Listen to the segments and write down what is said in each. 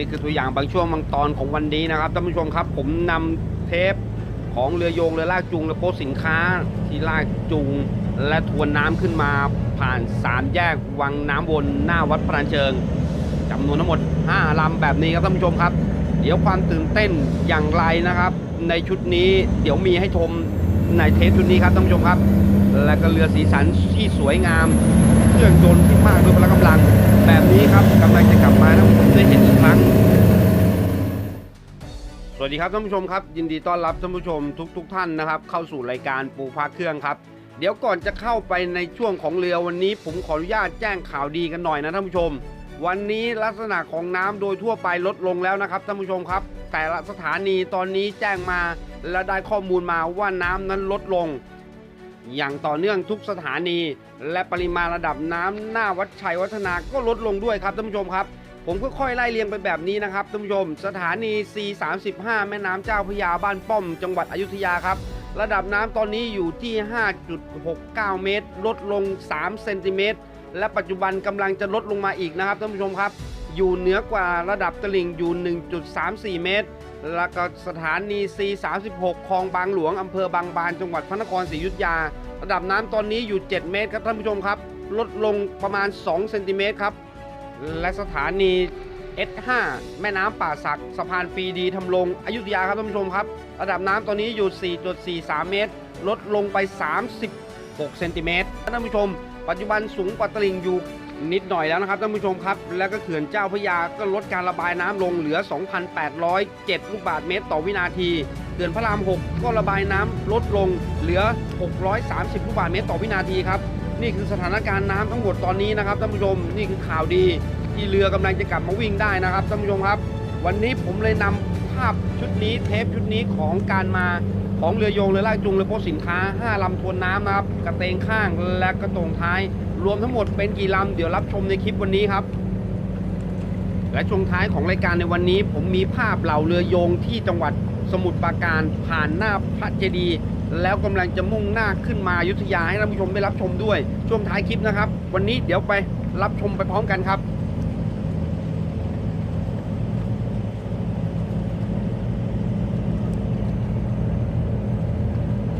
นี่คือตัวอย่างบางช่วงบางตอนของวันนี้นะครับท่านผู้ชมครับ ผมนำเทปของเรือโยงเรือลากจูงและโป๊สินค้าที่ลากจูงและทวนน้ำขึ้นมาผ่านสามแยกวังน้ำวนหน้าวัดพรานเชิงจำนวนทั้งหมด 5ลำแบบนี้ครับท่านผู้ชมครับ เดี๋ยวความตื่นเต้นอย่างไรนะครับ ในชุดนี้เดี๋ยวมีให้ชมในเทปชุดนี้ครับท่านผู้ชมครับ และก็เรือสีสันที่สวยงาม รื่องยนต์ที่มากด้วยพละกำลัง แบบนี้ครับกำลังจะกลับมาท่านผู้ชมได้เห็นอีกครั้ง สวัสดีครับท่านผู้ชมครับ ยินดีต้อนรับท่านผู้ชมทุก ๆทท่านนะครับ เข้าสู่รายการปูพาเครื่องครับ เดี๋ยวก่อนจะเข้าไปในช่วงของเรือวันนี้ ผมขออนุญาตแจ้งข่าวดีกันหน่อยนะท่านผู้ชม วันนี้ลักษณะของน้ำโดยทั่วไปลดลงแล้วนะครับท่านผู้ชมครับ แต่ละสถานีตอนนี้แจ้งมาและได้ข้อมูลมาว่าน้ำนั้นลดลง อย่างต่อเนื่องทุกสถานี และปริมาณระดับน้ำหน้าวัดชัยวัฒนาก็ลดลงด้วยครับท่านผู้ชมครับ ผมก็ค่อยไล่เรียงไปแบบนี้นะครับท่านผู้ชม สถานี C35 แม่น้ำเจ้าพยาบ้านป้อม จังหวัดอยุธยาครับ ระดับน้ำตอนนี้อยู่ที่ 5.69 เมตร ลดลง 3 เซนติเมตรและปัจจุบันกำลังจะลดลงมาอีกนะครับท่านผู้ชมครับ อยู่เหนือกว่าระดับตลิ่งอยู่ 1.34 เมตร แล้วก็สถานี C36 คลองบางหลวงอำเภอบางบานจังหวัดพระนครศรีอยุธยา ระดับน้ำตอนนี้อยู่ 7 เมตรครับท่านผู้ชมครับ ลดลงประมาณ 2 เซนติเมตรครับ และสถานี S5 แม่น้ำป่าสักสะพานปีดีทำลงอยุธยาครับท่านผู้ชมครับ ระดับน้ำตอนนี้อยู่ 4.43 เมตร ลดลงไป 36 เซนติเมตรท่านผู้ชม ปัจจุบันสูงกว่าตลิ่งอยู่ นิดหน่อยแล้วนะครับท่านผู้ชมครับ แล้วก็เขื่อนเจ้าพระยาก็ลดการระบายน้ำลงเหลือ 2,807 ลูกบาศก์เมตรต่อวินาทีเขื่อนพระราม 6 ก็ระบายน้ำลดลงเหลือ 630 ลูกบาศก์เมตรต่อวินาทีครับนี่คือสถานการณ์น้ำทั้งหมดตอนนี้นะครับท่านผู้ชมนี่คือข่าวดีที่เรือกำลังจะกลับมาวิ่งได้นะครับท่านผู้ชมครับ วันนี้ผมเลยนำภาพชุดนี้เทปชุดนี้ของการมาของเรือโยงเรือลากจูงเรือโป๊สินค้า 5ลำทวนน้ำนะครับกระเตงข้างและกระโตงท้าย รวมทั้งหมดเป็นกี่ลำเดี๋ยวรับชมในคลิปวันนี้ครับ และช่วงท้ายของรายการในวันนี้ ผมมีภาพเหล่าเรือโยงที่จังหวัดสมุทรปราการผ่านหน้าพระเจดีย์แล้วกำลังจะมุ่งหน้าขึ้นมาอยุธยาให้ท่านผู้ชมได้รับชมด้วยช่วงท้ายคลิปนะครับ วันนี้เดี๋ยวไปรับชมไปพร้อมกันครับ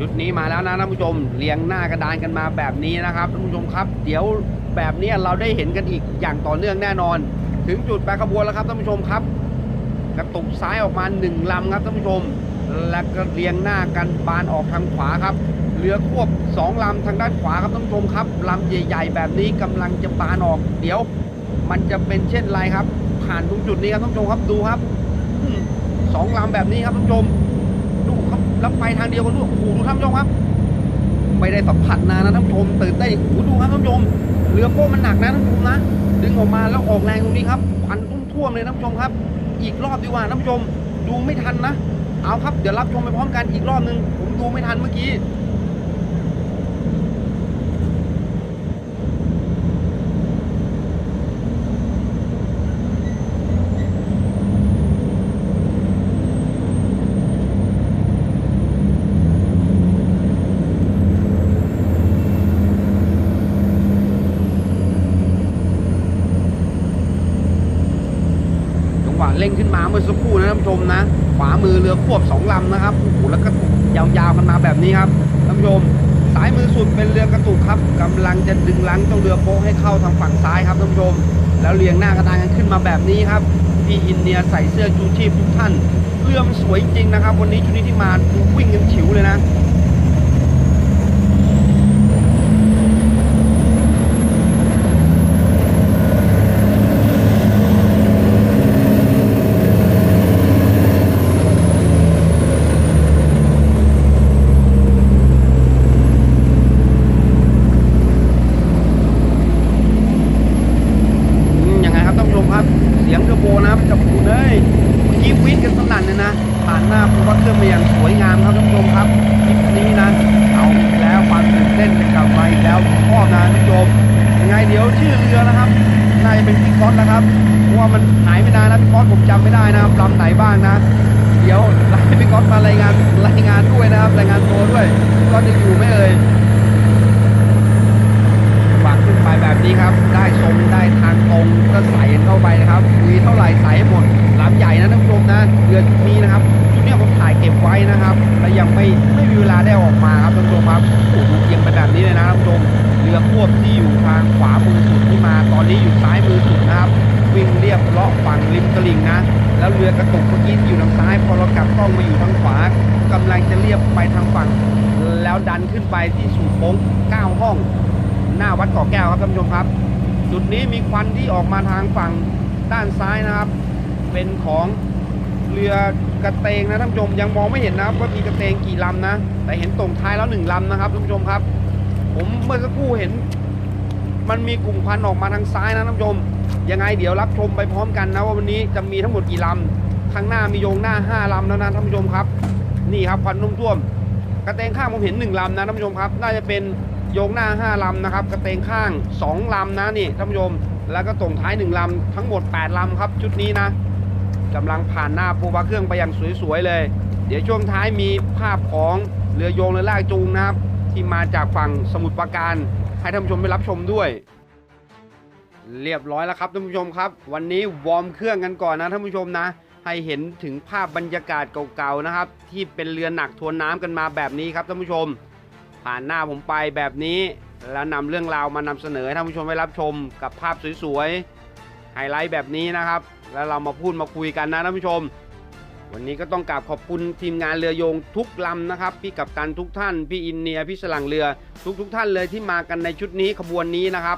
ชุดนี้มาแล้วนะท่านผู้ชมเรียงหน้ากระดานกันมาแบบนี้นะครับท่านผู้ชมครับ เดี๋ยวแบบนี้เราได้เห็นกันอีกอย่างต่อเนื่องแน่นอน ถึงจุดแปรขบวนแล้วครับท่านผู้ชมครับ กระตุกซ้ายออกมาหนึ่งลำครับท่านผู้ชม และก็เรียงหน้ากันบานออกทางขวาครับเรือควบสองลำทางด้านขวาครับท่านผู้ชมครับลำใหญ่ ๆ แบบนี้กำลังจะบานออก เดี๋ยว มันจะเป็นเช่นไรครับ ผ่านตรงจุดนี้ครับท่านผู้ชมครับดูครับสองลำแบบนี้ครับท่านผู้ชม แล้วไปทางเดียวกันด้วยโอ้โหดูท่านผู้ชมครับ ไม่ได้สัมผัสนานนะท่านผู้ชมตื่นได้นโอ้โหดูครับท่านผู้ชมเรือโป้มันหนักนะท่านผู้ชมนะดึงออกมาแล้วออกแรงตรงนี้ครับควันทุ่มท่วมเลยท่านผู้ชมครับ อีกรอบดีกว่าท่านผู้ชม ดูไม่ทันนะ เอาครับเดี๋ยวรับชมไปพร้อมกันอีกรอบหนึ่งผมดูไม่ทันเมื่อกี้ หวะเร่งขึ้นมาเมื่อสักครู่นะท่านผู้ชมนะ ขวามือเรือควบสองลำนะครับโอ้โหแล้วก็ยาวๆกันมาแบบนี้ครับท่านผู้ชมสายมือสุดเป็นเรือกระตุกครับกำลังจะดึงลังเจ้าเรือโป๊ะให้เข้าทางฝั่งซ้ายครับท่านผู้ชม แล้วเรียงหน้ากระดานกันขึ้นมาแบบนี้ครับพี่อินเนียใส่เสื้อชูชีพทุกท่านเรือมันสวยจริงนะครับ วันนี้ชุดนี้ที่มาดูวิ่งกันฉิวเลยนะ อืมยังไงครับท่านผู้ชมครับ เสียงเทอร์โบนะครับกับปูนเอ้ยเมื่อกี้วิทย์กันสนั่นเลยนะ ผ่านหน้าผมว่าเครื่องมาอย่างสวยงามครับท่านผู้ชมครับคลิปนี้นะ เอาอีกแล้วความตื่นเต้นจะกลับมาอีกแล้วชอบนะท่านผู้ชมยังไงเดี๋ยวชื่อเรือนะครับน่าจะเป็นพี่ก๊อตนะครับเพราะว่ามันหายไปนานแล้วพี่ก๊อตผมจำ ไม่ได้นะครับลำไหนบ้างนะ เดี๋ยวให้พี่ก๊อตมารายงานรายงานด้วยนะครับรายงานตัวด้วยก๊อตจะอยู่ไหมเอ่ยฝากขึ้นไปแบบนี้ครับ ได้ทรงได้ทางตรงก็ใส่เข้าไปนะครับมีเท่าไหร่ใส่ให้หมดลำใหญ่นะท่านผู้ชมนะเรือชุดนี้นะครับชุดเนี้ยผมถ่ายเก็บไว้นะครับและยังไม่ไม่มีเวลาได้ออกมาครับท่านผู้ชมครับโอ้โหเอียงไปแบบนี้เลยนะท่านผู้ชมเรือควบที่อยู่ทางขวามือสุดที่มาตอนนี้อยู่ซ้ายมือสุดนะครับ วิ่งเรียบเลาะฝั่งริมตลิ่งนะ แล้วเรือกระตุกเมื่อกี้อยู่ทางซ้าย พอเรากลับกล้องมาอยู่ทางขวากำลังจะเรียบไปทางฝั่ง แล้วดันขึ้นไปที่สู่โค้ง9ห้อง หน้าวัดเกาะแก้วครับท่านผู้ชมครับ จุดนี้มีควันที่ออกมาทางฝั่งด้านซ้ายนะครับ เป็นของเรือกระเตงนะท่านผู้ชมยังมองไม่เห็นนะครับว่ามีกระเตงกี่ลำนะ แต่เห็นตรงท้ายแล้วหนึ่งลำนะครับท่านผู้ชมครับ ผมเมื่อสักครู่เห็น มันมีกลุ่มควันออกมาทางซ้ายนะท่านผู้ชม ยังไงเดี๋ยวรับชมไปพร้อมกันนะว่าวันนี้จะมีทั้งหมดกี่ลำข้างหน้ามีโยงหน้าห้าลำแล้วนะท่านผู้ชมครับ นี่ครับควันนุ่มท่วม กระเตงข้างผมเห็นหนึ่งลำนะท่านผู้ชมครับ น่าจะเป็นโยงหน้าห้าลำนะครับ กระเตงข้างสองลำนะนี่ท่านผู้ชม แล้วก็ตรงท้ายหนึ่งลำทั้งหมดแปดลำครับ ชุดนี้นะกำลังผ่านหน้าปูปลาเครื่องไปอย่างสวยๆเลย เดี๋ยวช่วงท้ายมีภาพของเรือโยงเรือลากจูงนะครับที่มาจากฝั่งสมุทรปราการให้ท่านผู้ชมไปรับชมด้วย เรียบร้อยแล้วครับท่านผู้ชมครับ วันนี้วอร์มเครื่องกันก่อนนะท่านผู้ชมนะ ให้เห็นถึงภาพบรรยากาศเก่าๆนะครับ ที่เป็นเรือหนักทวนน้ำกันมาแบบนี้ครับท่านผู้ชม ผ่านหน้าผมไปแบบนี้ แล้วนำเรื่องราวมานำเสนอให้ท่านผู้ชมได้รับชมกับภาพสวยๆไฮไลท์แบบนี้นะครับ แล้วเรามาพูดมาคุยกันนะท่านผู้ชม วันนี้ก็ต้องกราบขอบคุณทีมงานเรือโยงทุกลำนะครับพี่กัปตันทุกท่านพี่อินเนียพี่สลังเรือทุกๆทท่านเลยที่มากันในชุดนี้ขบวนนี้นะครับ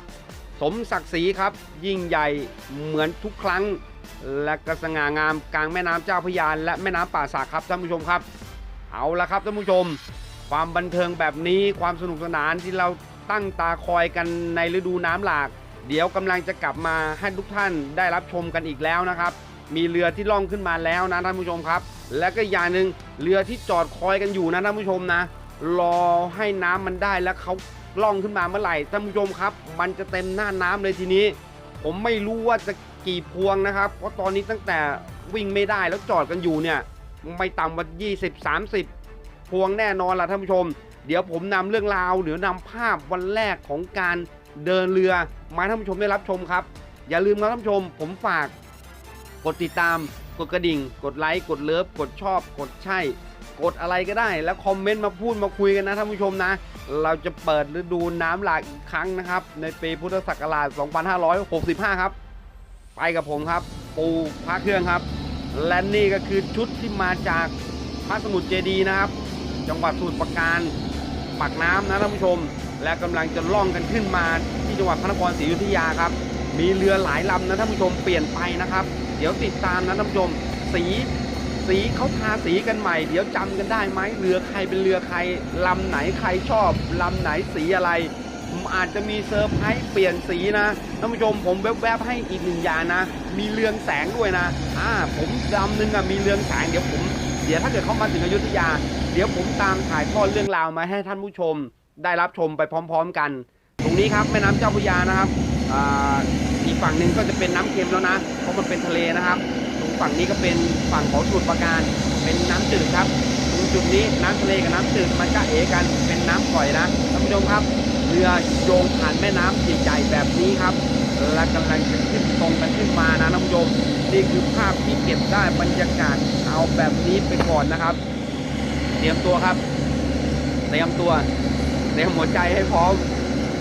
สมศักดิ์ศรีครับ ยิ่งใหญ่เหมือนทุกครั้ง และก็สง่างามกลางแม่น้ำเจ้าพยาและแม่น้ำป่าสักครับท่านผู้ชมครับ เอาละครับท่านผู้ชม ความบันเทิงแบบนี้ความสนุกสนานที่เราตั้งตาคอยกันในฤดูน้ำหลาก เดี๋ยวกำลังจะกลับมาให้ทุกท่านได้รับชมกันอีกแล้วนะครับ มีเรือที่ล่องขึ้นมาแล้วนะท่านผู้ชมครับ และก็อย่างหนึ่งเรือที่จอดคอยกันอยู่นะท่านผู้ชมนะรอให้น้ำมันได้แล้วเขา ล่องขึ้นมาเมื่อไหร่ท่านผู้ชมครับ มันจะเต็มหน้าน้ำเลยทีนี้ ผมไม่รู้ว่าจะกี่พวงนะครับ เพราะตอนนี้ตั้งแต่วิ่งไม่ได้แล้วจอดกันอยู่เนี่ย ไม่ต่ำกว่า20 30 พวงแน่นอนล่ะท่านผู้ชม เดี๋ยวผมนำเรื่องราวหรือนำภาพวันแรกของการเดินเรือมาให้ท่านผู้ชมได้รับชมครับ อย่าลืมนะท่านผู้ชม ผมฝากกดติดตาม กดกระดิ่ง กดไลค์ กดเลิฟ กดชอบ กดใช่ กดอะไรก็ได้ แล้วคอมเมนต์มาพูดมาคุยกันนะท่านผู้ชมนะ เราจะเปิดฤดูน้ำหลากอีกครั้งนะครับ ในปีพุทธศักราช 2565 ครับ ไปกับผมครับ ปูพระเครื่องครับ และนี่ก็คือชุดที่มาจากพระสมุทรเจดีย์นะครับ จังหวัดสมุทรปราการปากน้ำนะท่านผู้ชม และกำลังจะล่องกันขึ้นมาที่จังหวัดพระนครศรีอยุธยาครับ มีเรือหลายลำนะท่านผู้ชมเปลี่ยนไปนะครับ เดี๋ยวติดตามนะท่านผู้ชม สี สีเขาทาสีกันใหม่ เดี๋ยวจำกันได้ไหมเรือใครเป็นเรือใครลำไหนใครชอบลำไหนสีอะไรอาจจะมีเซอร์ไพรส์เปลี่ยนสีนะท่านผู้ชมผมแวบๆให้อีกหนึ่งอย่างนะ มีเรืองแสงด้วยนะอ่าผมลำหนึ่งอะมีเรืองแสงเดี๋ยวผมเดี๋ยวถ้าเกิดเข้ามาถึงอยุธยา เดี๋ยวผมตามถ่ายทอดเรื่องราวมาให้ท่านผู้ชม ได้รับชมไปพร้อม ๆ กัน ตรงนี้ครับแม่น้ำเจ้าพระยานะครับอ่าอีกฝั่งหนึ่งก็จะเป็นน้ำเค็มแล้วนะเพราะมันเป็นทะเลนะครับ ฝั่งนี้ก็เป็นฝั่งของสมุทรปราการ เป็นน้ำจืดครับตรงจุดนี้น้ำทะเลกับน้ำจืดมันจะเอกันเป็นน้ำปล่อยนะท่านผู้ชมครับเรือโยงผ่านแม่น้ำใหญ่ๆแบบนี้ครับและกำลังจะขึ้นตรงกันขึ้นมานะท่านผู้ชมนี่คือภาพที่เก็บได้บรรยากาศเอาแบบนี้ไปก่อนนะครับ เตรียมตัวครับ เตรียมตัวเตรียมหัวใจให้พร้อม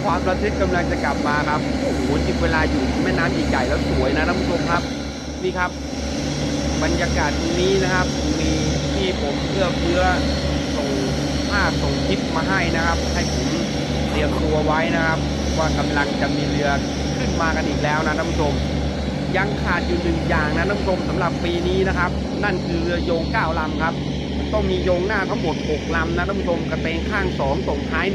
ความระทึกกำลังจะกลับมาครับโอ้โหจิบเวลาอยู่แม่น้ำใหญ่ๆแล้วสวยนะท่านผู้ชมครับ นี่ครับ บรรยากาศตรงนี้นะครับ มีที่ผมเอื้อเฟื้อส่งภาพส่งคลิปมาให้นะครับ ให้ผมเตรียมตัวไว้นะครับ ว่ากำลังจะมีเรือขึ้นมากันอีกแล้วนะท่านผู้ชมยังขาดอยู่หนึ่งอย่างนะท่านผู้ชมสำหรับปีนี้นะครับ นั่นคือเรือโยง9ลำครับ ต้องมีโยงหน้าทั้งหมด6ลำนะท่านผู้ชมกระเตงข้าง2ส่งท้าย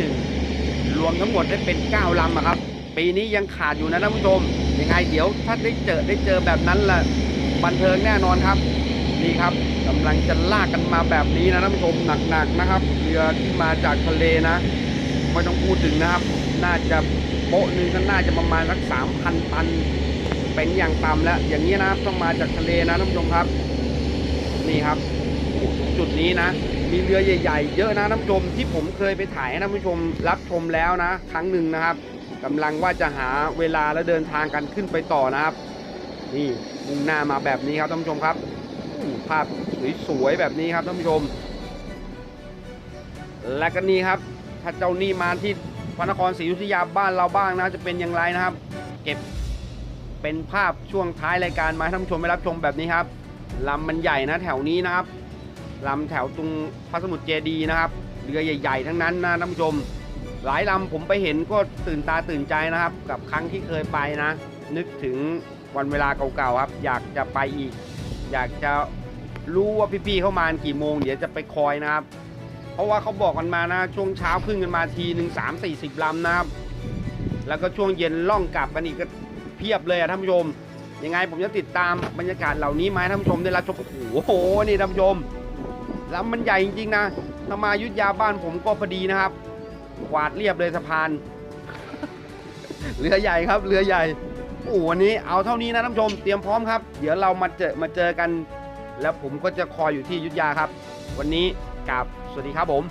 1รวมทั้งหมดได้เป็น9ลำครับ ปีนี้ยังขาดอยู่นะท่านผู้ชมยังไงเดี๋ยวถ้าได้เจอได้เจอแบบนั้นล่ะ บันเทิงแน่นอนครับนี่ครับกำลังจะลากกันมาแบบนี้นะท่านผู้ชมหนักๆนะครับเรือที่มาจากทะเลนะไม่ต้องพูดถึงนะครับ น่าจะโป๊ะหนึงก็น่าจะประมาณสัก3,000ตัน เป็นอย่างต่ำแล้วอย่างนี้นะครับต้องมาจากทะเลนะท่านผู้ชมครับ นี่ครับจุดนี้นะ มีเรือใหญ่ ๆ เยอะนะท่านผู้ชมที่ผมเคยไปถ่ายให้ท่านผู้ชมรับชมแล้วนะ ครั้งหนึ่งนะครับกำลังว่าจะหาเวลาแล้วเดินทางกันขึ้นไปต่อนะครับ นี่มุ่งหน้ามาแบบนี้ครับท่านผู้ชมครับภาพสวยๆแบบนี้ครับท่านผู้ชม และก็นี่ครับถ้าเจ้านี่มาที่พระนครศรีอยุธยาบ้านเราบ้างนะจะเป็นอย่างไรนะครับ เก็บเป็นภาพช่วงท้ายรายการมาท่านผู้ชมได้รับชมแบบนี้ครับลำมันใหญ่นะแถวนี้นะครับลำแถวตรงพระสมุทรเจดีย์นะครับเรือใหญ่ ๆ ทั้งนั้นนะท่านผู้ชม หลายลำผมไปเห็นก็ตื่นตาตื่นใจนะครับ กับครั้งที่เคยไปนะ นึกถึง วันเวลาเก่าๆครับ อยากจะไปอีก อยากจะรู้ว่าพี่ๆเข้ามากี่โมง เดี๋ยวจะไปคอยนะครับ เพราะว่าเขาบอกกันมานะ ช่วงเช้าขึ้นกันมาทีหนึ่งสามสี่สิบลำนะครับ แล้วก็ช่วงเย็นล่องกลับกันอีกก็เพียบเลยอะท่านผู้ชมยังไงผมจะติดตามบรรยากาศเหล่านี้มาให้ท่านผู้ชมได้รับชมโอ้โหนี่ท่านผู้ชมลำมันใหญ่จริงๆนะถ้ามายุทธยาบ้านผมก็พอดีนะครับกวาดเรียบเลยสะพานเรือใหญ่ครับเรือใหญ่ โอ้วันนี้เอาเท่านี้นะท่านผู้ชม เตรียมพร้อมครับ เดี๋ยวเรามาเจอมาเจอกัน แล้วผมก็จะคอยอยู่ที่ยุทธยาครับ วันนี้กับสวัสดีครับผม